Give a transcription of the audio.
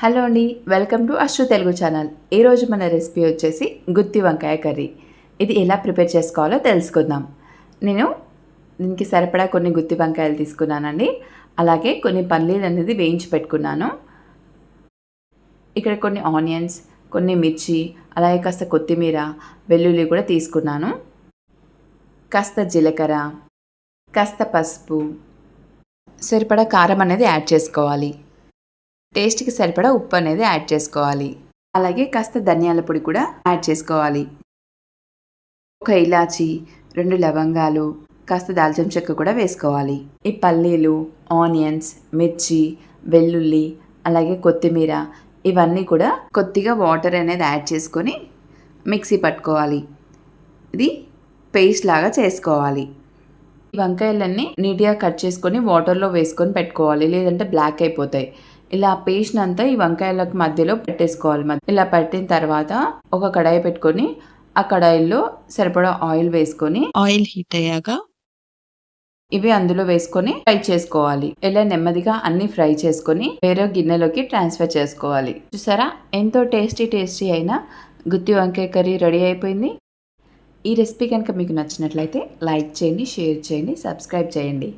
Hello అండి welcome to Ashru Telugu channel. ఈరోజు మన రెసిపీ వచ్చేసి గుత్తి వంకాయ కర్రీ. ఇది ఎలా ప్రిపేర్ చేసుకోవాలో తెలుసుకుందాం. నేను దీనికి సరిపడా కొన్ని గుత్తి వంకాయలు తీసుకున్నానండి. అలాగే కొన్ని పల్లీలు అనేది వేయించి పెట్టుకున్నాను. ఇక్కడ కొన్ని ఆనియన్స్ కొన్ని మిర్చి అలాగే కాస్త కొత్తిమీర వెల్లుల్లి కూడా తీసుకున్నాను. కాస్త జీలకర్ర కాస్త పసుపు. సరిపడా కారం అనేది యాడ్ చేసుకోవాలి. టేస్ట్కి సరిపడా ఉప్పు అనేది యాడ్ చేసుకోవాలి. అలాగే కాస్త ధనియాల పొడి కూడా యాడ్ చేసుకోవాలి. ఒక ఇలాచి రెండు లవంగాలు కాస్త దాల్చిన చెక్క కూడా వేసుకోవాలి. ఈ పల్లీలు ఆనియన్స్ మిర్చి వెల్లుల్లి అలాగే కొత్తిమీర ఇవన్నీ కూడా కొద్దిగా వాటర్ అనేది యాడ్ చేసుకొని మిక్సీ పట్టుకోవాలి. ఇది పేస్ట్ లాగా చేసుకోవాలి. ఈ వంకాయలన్నీ నీట్గా కట్ చేసుకొని వాటర్లో వేసుకొని పెట్టుకోవాలి. లేదంటే బ్లాక్ అయిపోతాయి. ఇలా పేస్ట్ అంతా ఈ వంకాయలకు మధ్యలో పెట్టేసుకోవాలి. ఇలా పెట్టిన తర్వాత ఒక కడాయి పెట్టుకొని ఆ కడాయిలో సరిపడా ఆయిల్ వేసుకొని ఆయిల్ హీట్ అయ్యాక ఇవి అందులో వేసుకొని ఫ్రై చేసుకోవాలి. ఇలా నెమ్మదిగా అన్ని ఫ్రై చేసుకొని వేరే గిన్నెలోకి ట్రాన్స్ఫర్ చేసుకోవాలి. చూసారా? ఎంతో టేస్టీ టేస్టీ అయిన గుత్తి వంకాయ కర్రీ రెడీ అయిపోయింది. ఈ రెసిపీ కనుక మీకు నచ్చినట్లయితే లైక్ చేయండి షేర్ చేయండి సబ్స్క్రైబ్ చేయండి.